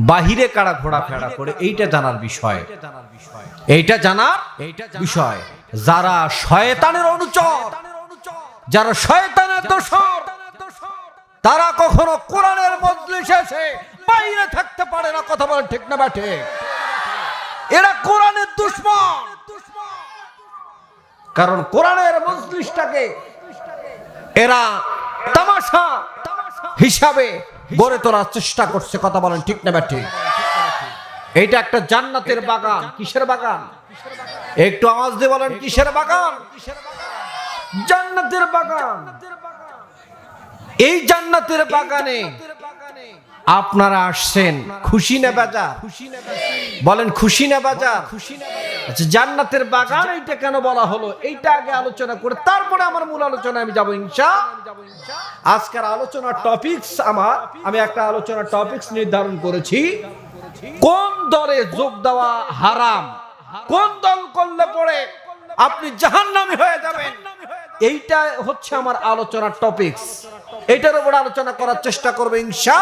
বাহিরে কারা ঘোরাফেরা করে, এইটা জানার বিষয়। এইটা জানার বিষয়। যারা শয়তানের অনুচর, যারা শয়তানের দোষর, তারা কখনো কোরআনের মজলিসে এসে বাইরে থাকতে পারে না, কথা বলেন ঠিক না ব্যাঠে এরা কোরআনের দুশ্মন। কারণ কোরআনের মজলিসটাকে এরা তামাশা হিসাবে গড়ে তোলার চেষ্টা করছে, কথা বলেন ঠিক না ব্যাটি? এইটা একটা জান্নাতের বাগান। কিসের বাগান? একটু আওয়াজ দিয়ে বলেন, কিসের বাগান? জান্নাতের বাগান। এই জান্নাতের বাগানে আপনারা আসছেন। খুশি না বাজার? বলেন, খুশি না বাজার? আচ্ছা জান্নাতের বাগান এইটা কেন বলা হলো? এইটা আগে আলোচনা করে, তারপরে আমার মূল আলোচনা আমি যাব ইনশা। আজকের আলোচনার টপিকস আমার, আমি একটা আলোচনার টপিকস নির্ধারণ করেছি। কোন দলে যোগ দেওয়া হারাম? কোন দল করলে পরে আপনি জাহান্নামী হয়ে যাবেন। এইটা হচ্ছে আমার আলোচনার টপিকস এইটার উপর আলোচনা করার চেষ্টা করবে ইনশা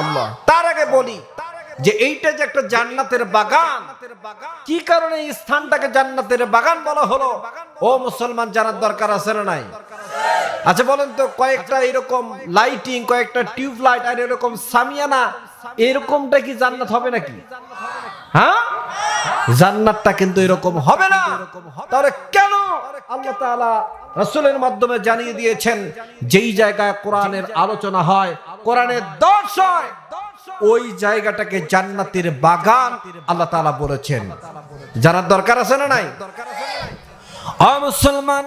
আল্লাহ। তার আগে বলি যে এইটা যে একটা জান্নাতের বাগান, কি কারণে এই স্থানটাকে জান্নাতের বাগান বলা হলো? ও মুসলমান জানার দরকার আছে না নাই? আচ্ছা বলেন তো, কয়েকটা এরকম লাইটিং কয়েকটা টিউব লাইট আর এরকম সামিয়ানা, এরকমটা কি জান্নাত হবে নাকি? হ্যাঁ? জান্নাতটা কিন্তু এরকম হবে না। তাহলে কেন আল্লাহ রাসূলের মাধ্যমে জানিয়ে দিয়েছেন, যেই জায়গায় কোরআনের আলোচনা হয়, কোরআনের দর্শ হয়, ওই জায়গাটাকে জান্নাতের বাগান আল্লাহ তাআলা বলেছেন। জানার দরকার আছে না নাই? মুসলমান,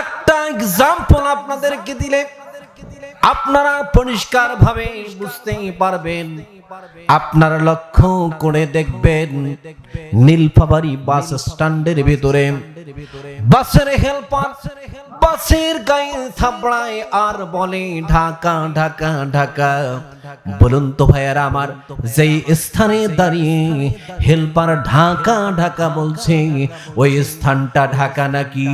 একটা এক্সাম্পল আপনাদেরকে দিলে আপনারা পরিষ্কার ভাবে বুঝতেই পারবেন। আপনারা লক্ষ্য করে দেখবেন নীলফাবাড়ি বাস স্ট্যান্ডের ভিতরে বাসের হেল্পার, বাসের গায়ে থাপড়ায় আর বলে, ঢাকা ঢাকা ঢাকা। বলুন তো ভাইয়ারা আমার, যেই স্থানে দাঁড়িয়ে হেল্পার ঢাকা ঢাকা বলছে, ওই স্থানটা ঢাকা নাকি?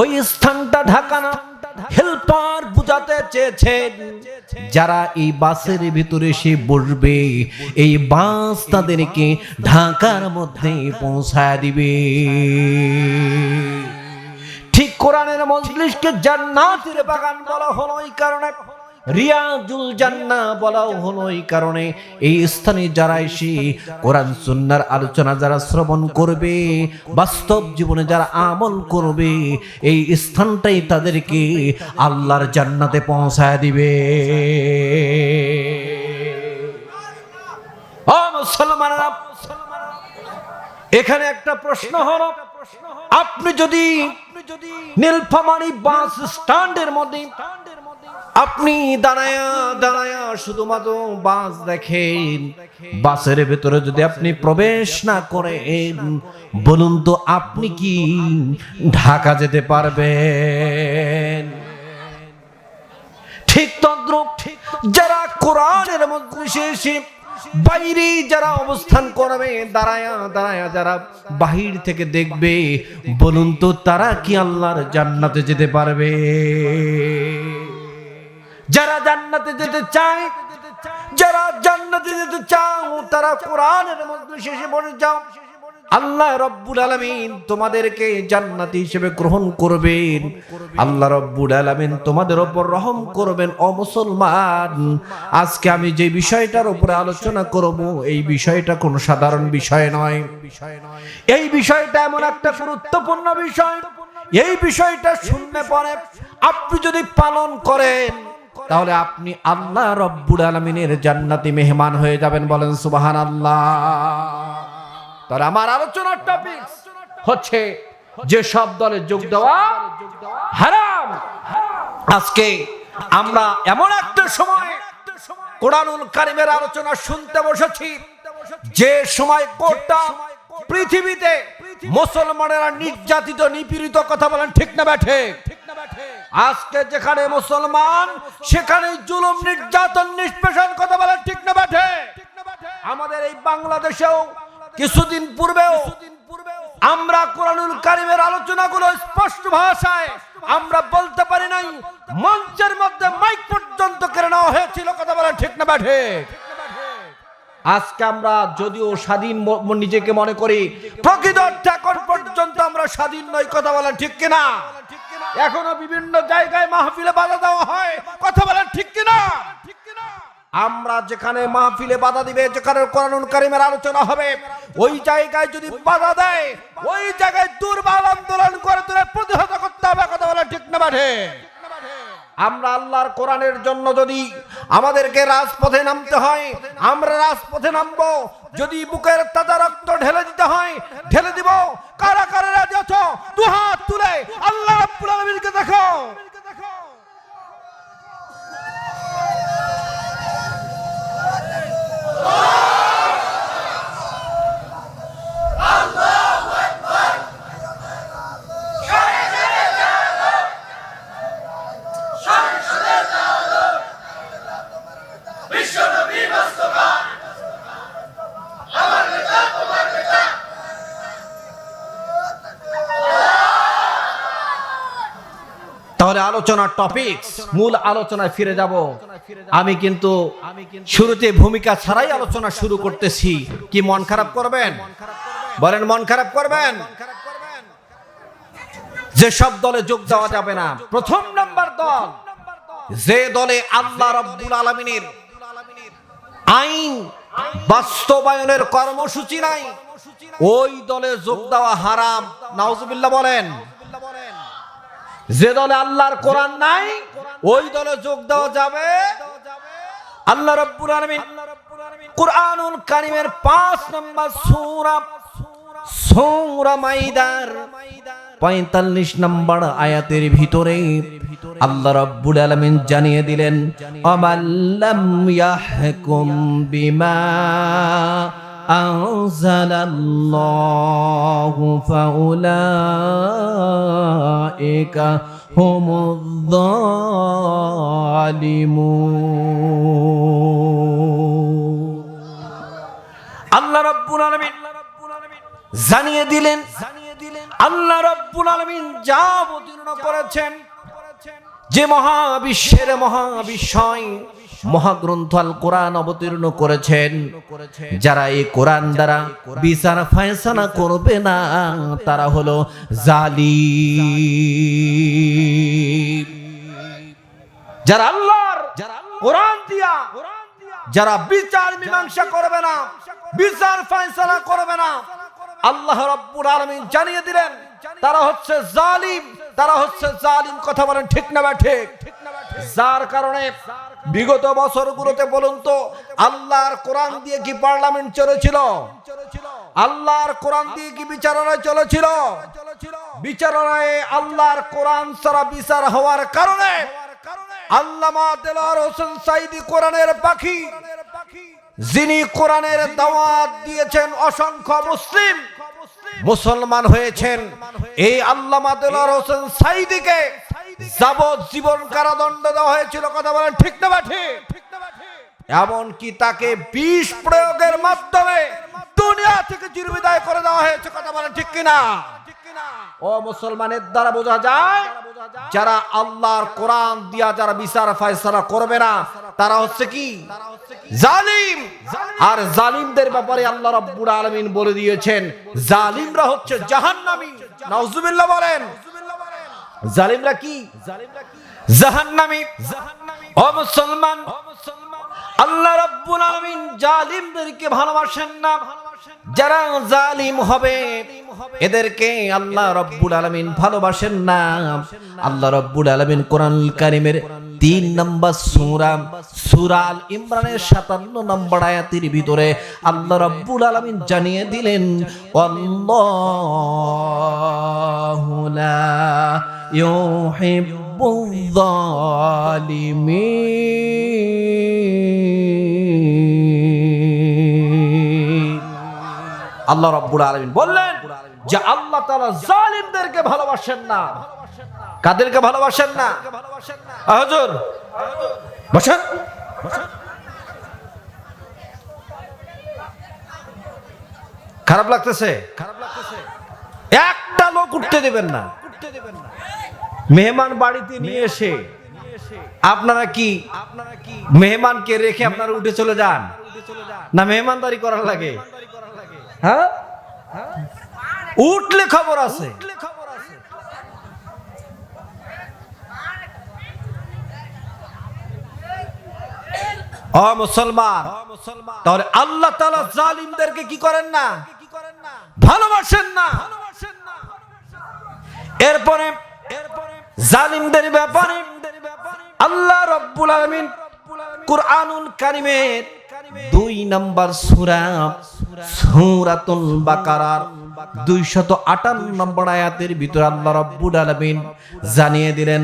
ওই স্থানটা ঢাকা না? হেল্পার বুঝাতে চেয়েছেন, যারা এই বাসের ভিতরে সে বসবে, এই বাস তাদেরকে ঢাকার মধ্যে পৌঁছায় দিবে। ঠিক কোরআনের মজলিসকে জান্নাতের বাগান বলা হলো এই কারণে। রিয়াজুল জান্না বলাও হলো এই কারণে। এই স্থানে যারা এসে কোরআন সুন্নার আলোচনা যারা শ্রবণ করবে বাস্তব জীবনে যারা আমল করবে এই স্থানটাই তাদেরকে আল্লাহর জান্নাতে পৌঁছায় দিবে। মুসলমানেরা এখানে একটা প্রশ্ন হলো আপনি যদি নীলফামারি বাস স্ট্যান্ডের মধ্যে আপনি দাঁড়ায়া দাঁড়ায়া শুধুমাত্র বাস দেখেন। বাসের ভেতরে যদি আপনি প্রবেশ না করেন, বলুন তো আপনি কি ঢাকা যেতে পারবেন? ঠিক তদ্রুপ ঠিক যারা কোরআনের মজলিসে এসে বাইরে যারা অবস্থান করবে, দাঁড়ায়া দাঁড়ায়া যারা বাহির থেকে দেখবে, বলুন তো তারা কি আল্লাহর জান্নাতে যেতে পারবে? যারা জান্নাতে যেতে চায়, যারা জান্নাতে যেতে চাও, তারা কোরআনের মজলিসে এসে বলে যাও। আল্লাহ রব্বুল আলামিন তোমাদেরকে জান্নাতি হিসেবে গ্রহণ করবেন। আল্লাহ রব্বুল আলামিন তোমাদের ওপর রহম করবেন। ও মুসলমান, আজকে আমি যে বিষয়টার উপরে আলোচনা করব, এই বিষয়টা কোনো সাধারণ বিষয় নয়। এই বিষয়টা এমন একটা গুরুত্বপূর্ণ বিষয়, এই বিষয়টা শুনলে পরে আপনি যদি পালন করেন তাহলে আপনি আল্লাহ রব্বুল আলমিনের জান্নাতি মেহমান হয়ে যাবেন বলেন সুবাহান আল্লাহ তাহলে আমার আলোচনার টপিক হচ্ছে যে সব দলে যোগ দেওয়া হারাম। আজকে আমরা এমন একটা সময় কোরআনুল কারিমের আলোচনা শুনতে বসেছি, যে সময় কোটা পৃথিবীতে মুসলমানেরা নির্যাতিত, নিপীড়িত কথা বলেন ঠিক না ব্যাঠে আজকে যেখানে মুসলমান, সেখানে জুলুম, নির্যাতন, নিষ্পেষণ কথা বলেন ঠিক না বাঠে আমাদের এই বাংলাদেশেও কিছুদিন পূর্বেও আমরা কোরআনুল কারিমের আলোচনাগুলো স্পষ্ট ভাষায় আমরা বলতে পারি নাই। মঞ্চের মধ্যে মাইক পর্যন্ত কেড়ে নেওয়া হয়েছিল কথা বলা ঠিক না ব্যাঠে আজকে আমরা যদিও স্বাধীন নিজেকে মনে করি প্রকৃত এখন পর্যন্ত আমরা স্বাধীন নই, কথা বলা ঠিক কিনা? এখনও বিভিন্ন জায়গায় মাহফিলে বাধা দেওয়া হয়, কথা বলা ঠিক কিনা? আমরা যেখানে মাহফিলে বাধা দিবে, যেখানে কোরআনুল কারিমের আলোচনা হবে, ওই জায়গায় যদি বাধা দেয়, ওই জায়গায় দুর্বল আন্দোলন করে তুলে প্রতিহত করতে হবে, কথা বলা ঠিক না বাঠে? আমরা আল্লাহর কোরআনের জন্য যদি আমাদেরকে রাজপথে নামতে হয়, আমরা রাজপথে নামব। যদি বুকের তাজা রক্ত ঢেলে দিতে হয়, ঢেলে দিব। কারা কারা রাজি আছো? দু হাত তুলে। আল্লাহ রাব্বুল আলামিনকে দেখো। আলোচনার টপিক মূল আলোচনায় ফিরে যাব। আমি কিন্তু শুরুতে ভূমিকা ছাড়াই আলোচনা শুরু করতেছি। কি মন খারাপ করবেন? বলেন, মন খারাপ করবেন? যে সব দলে যোগ দেওয়া যাবে না। প্রথম নাম্বার দল, যে দলে আল্লাহ রব্বুল আলমিনের আইন বাস্তবায়নের কর্মসূচি নাই, ওই দলে যোগ দেওয়া হারাম। নাউজুবিল্লাহ বলেন। যে দলে আল্লাহর কোরআন নাই, ওই দলে যোগ দেওয়া যাবে। আল্লাহ রব্বুল আলামিন কোরআনুল কারিমের 5 নম্বর সূরা সূরা মাইদার 45 নম্বর আয়াতের ভিতরে আল্লাহ রাব্বুল আলামিন জানিয়ে দিলেন আমাল্লাম ইয়াহকুম বিমা أنزل الله فأولئك هم الظالمون আল্লাহ রাব্বুল আলামিন জানিয়ে দিলেন আল্লাহ রাব্বুল আলামিন যা অবতীর্ণ করেছেন যে মহাবিশ্বের মহাবিশ্বয় মহাগ্রন্থ আল কোরআন অবতীর্ণ করেছেন। যারা এই কোরআন দ্বারা বিচার ফায়সালা করবে না, তারা হলো জালি যারা আল্লাহর কোরআন দিয়া, যারা বিচার মীমাংসা করবে না, বিচার ফায়সালা করবে না, আল্লাহ রাব্বুল আলামিন জানিয়ে দিলেন, তারা হচ্ছে জালিম। তারা হচ্ছে জালিম, কথা বলেন ঠিক না বা ঠিক? যার কারণে বিগত বছরগুলোতে বলুন তো, আল্লাহর কোরআন দিয়ে কি পার্লামেন্ট চলেছিল? আল্লাহর কোরআন দিয়ে কি বিচারণায় চলেছিল? বিচারণায় আল্লাহর কোরআন ছাড়া বিচার হওয়ার কারণে আল্লামা দেলার হোসেন সাইদি কোরআনের পাখি, যিনি কোরআনের দাওয়াত দিয়েছেন অসংখ্য মুসলিম মুসলমান হয়েছেন। এই আল্লামা হোসেন সাইদিকে যাবজ্জীবন কারাদণ্ড দেওয়া হয়েছিল, কথা বলেন ঠিক না ঠিক? এমনকি তাকে বিষ প্রয়োগের মাধ্যমে দুনিয়া থেকে চিরবিদায় করে দেওয়া হয়েছে, কথা বলেন ঠিক কিনা? ও মুসলমানের দ্বারা বোঝা যায় যারা আল্লাহর কোরআন দিয়া যারা বিচার ফায়সালা করবে না তারা হচ্ছে কি? জালিম। আর জালিমদের ব্যাপারে আল্লাহ রাব্বুল আলামিন বলে দিয়েছেন জালিমরা হচ্ছে জাহান্নামী। নাউজুবিল্লাহ বলেন। জালিমরা কি? জাহান্নামী। ও মুসলমান আল্লাহ রাব্বুল আলামিন জালিমদেরকে ভালোবাসেন না। যারা জালিম হবে, এদেরকে আল্লাহ রব্বুল আলামিন ভালোবাসেন না। আল্লাহ রব্বুল আলামিন কোরআনুল কারীমের তিন নম্বর সূরা সূরা আল ইমরানের 57 নম্বর আয়াতির ভিতরে আল্লাহ রব্বুল আলামিন জানিয়ে দিলেন, আল্লাহু লা ইউহিব্বুয জালিমিন। আল্লাহ রব্বুল আলামিন বললেন যে আল্লাহ তাআলা জালিমদেরকে ভালোবাসেন না। কাদেরকে ভালোবাসেন না? হুজুর। বসেন। খারাপ লাগতেছে? একটা লোক উঠতে দেবেন না। মেহমান বাড়িতে নিয়ে এসে আপনারা কি আপনারা কি মেহমানকে রেখে আপনারা উঠে চলে যান? না, মেহমানদারি করার লাগে। হ্যাঁ? উঠলে খবর আছে। মুসলমান। তাহলে আল্লাহ তাআলা জালিমদেরকে কি করেন না? ভালোবাসেন না। এরপরে জালিমদের ব্যাপারে আল্লাহ রব্বুল আলামিন কুরআনুল কারিমের দুই নাম্বার সূরা সূরাতুল বাকারার 258 নম্বর আয়াতের ভিতর আল্লাহ রব্বুল আলমিন জানিয়ে দিলেন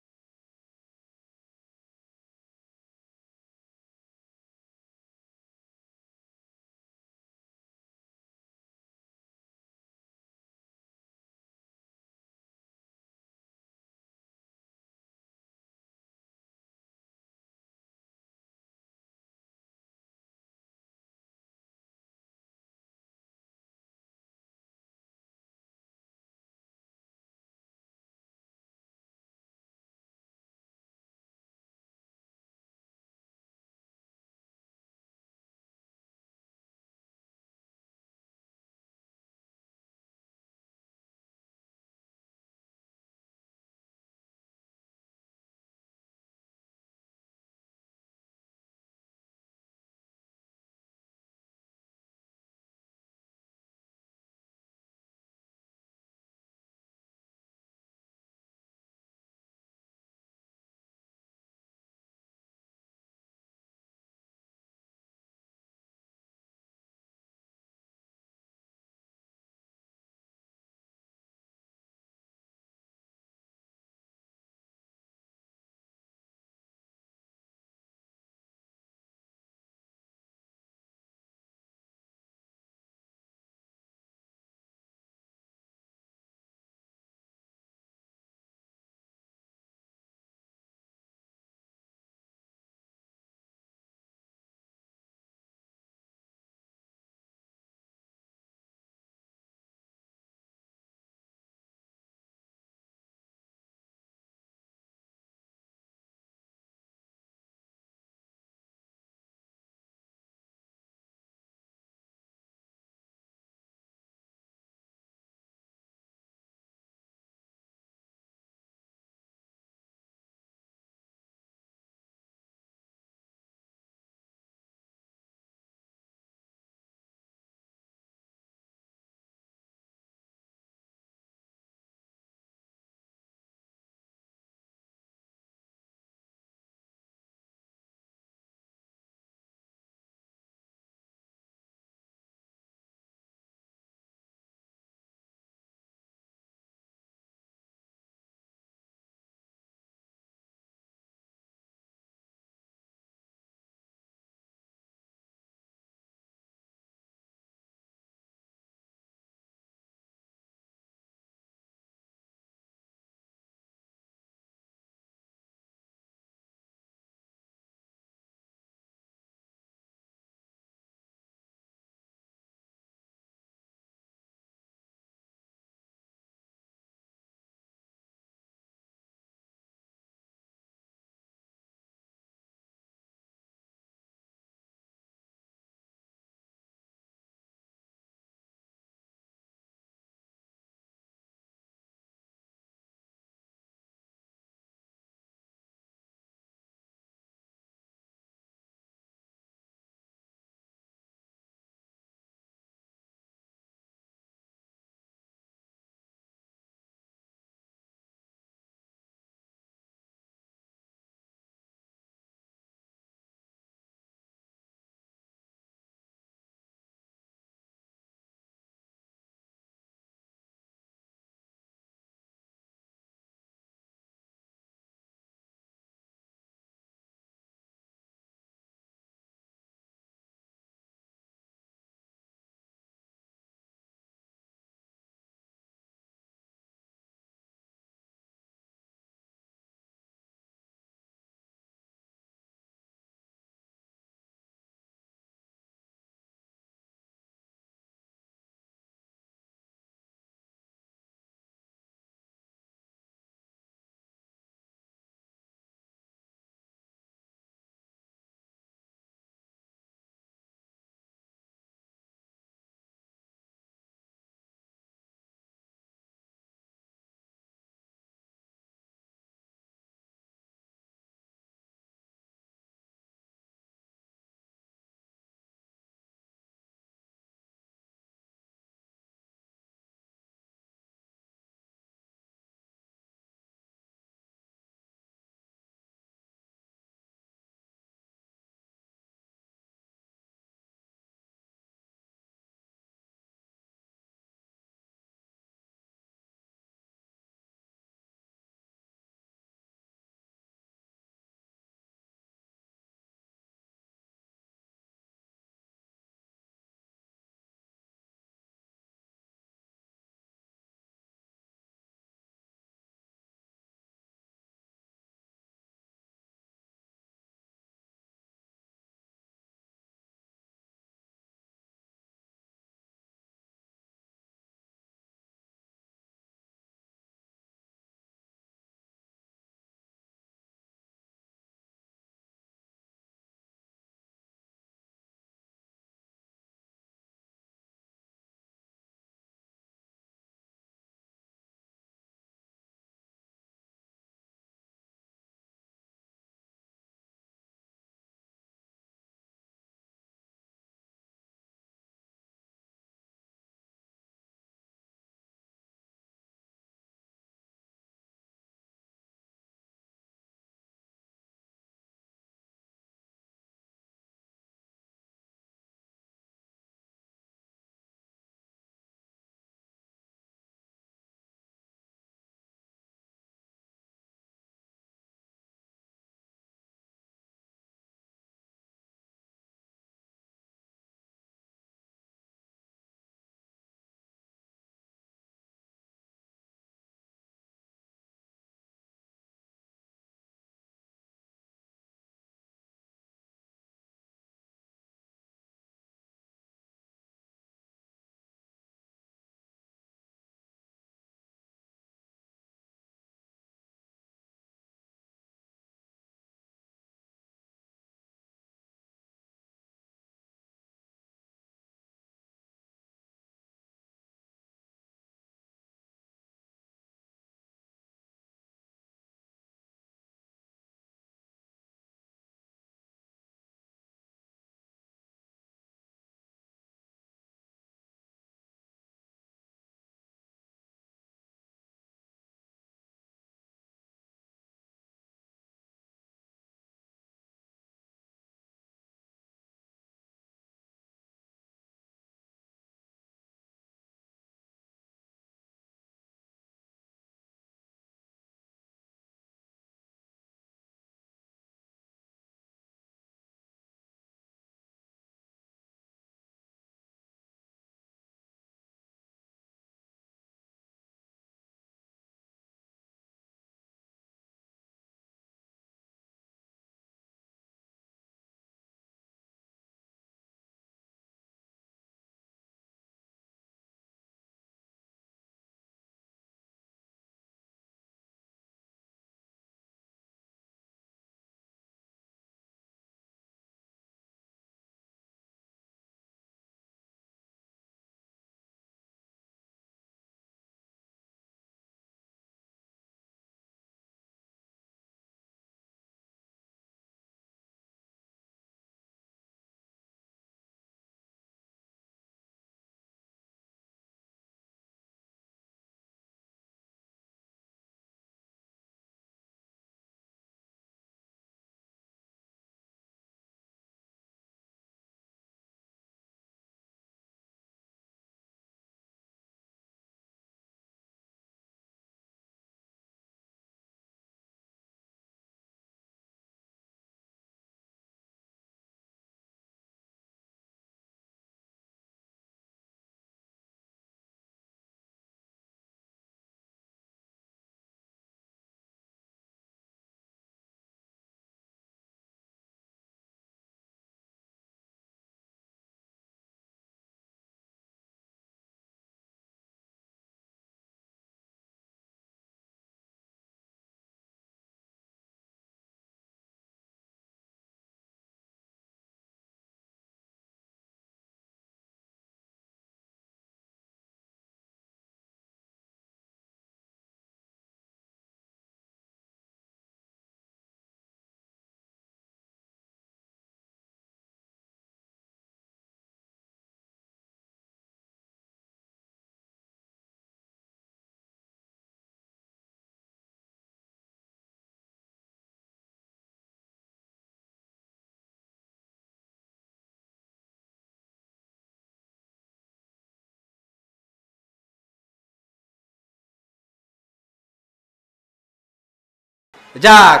যাক,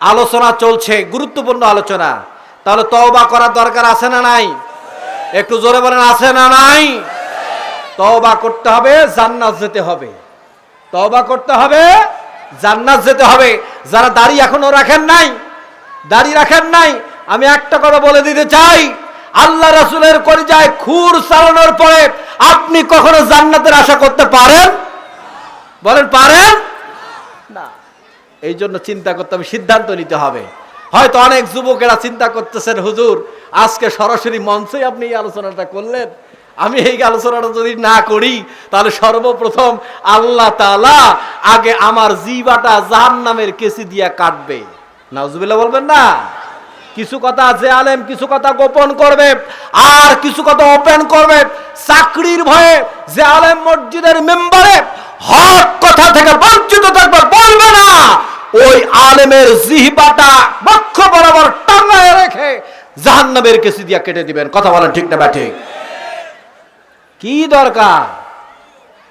আলোচনা চলছে, গুরুত্বপূর্ণ আলোচনা। তাহলে তওবা করার দরকার আছে না নাই? একটু জোরে বলেন, আছে না নাই? তওবা করতে হবে, জান্নাত যেতে হবে। তওবা করতে হবে, জান্নাত যেতে হবে। যারা দাড়ি এখনও রাখেন নাই, দাড়ি রাখেন নাই, আমি একটা কথা বলে দিতে চাই। আল্লাহ রাসূলের কলিজায় খুর চালানোর পরে আপনি কখনো জান্নাতের আশা করতে পারেন? বলেন, পারেন? না। এই জন্য চিন্তা করতে হবে, সিদ্ধান্ত নিতে হবে। হয়তো অনেক যুবকেরা চিন্তা করতেছেন, হুজুর, আজকে সরাসরি মঞ্চে আপনি এই আলোচনাটা করলেন। আমি এই আলোচনাটা যদি না করি, তাহলে সর্বপ্রথম আল্লাহ তাআলা আগে আমার জিবাটা জাহান্নামের কেসি দিয়া কাটবে। নাউজুবিল্লাহ বলবেন না। কিছু কথা যে আলেম, কিছু কথা গোপন করবে, আর কিছু কথা ওপেন করবে। চাকরির ভয়ে যে আলেম মসজিদের মেম্বারে হক কথা থেকে বঞ্চিত থাকবে বলবে না। ওই আলেমের জিহবাটা বক্ষ বরাবর টাঙায় রেখে জাহান্নামের কেসি দিয়া কেটে দিবেন। কথা বলেন ঠিক না ব্যাঠিক? কি দরকার?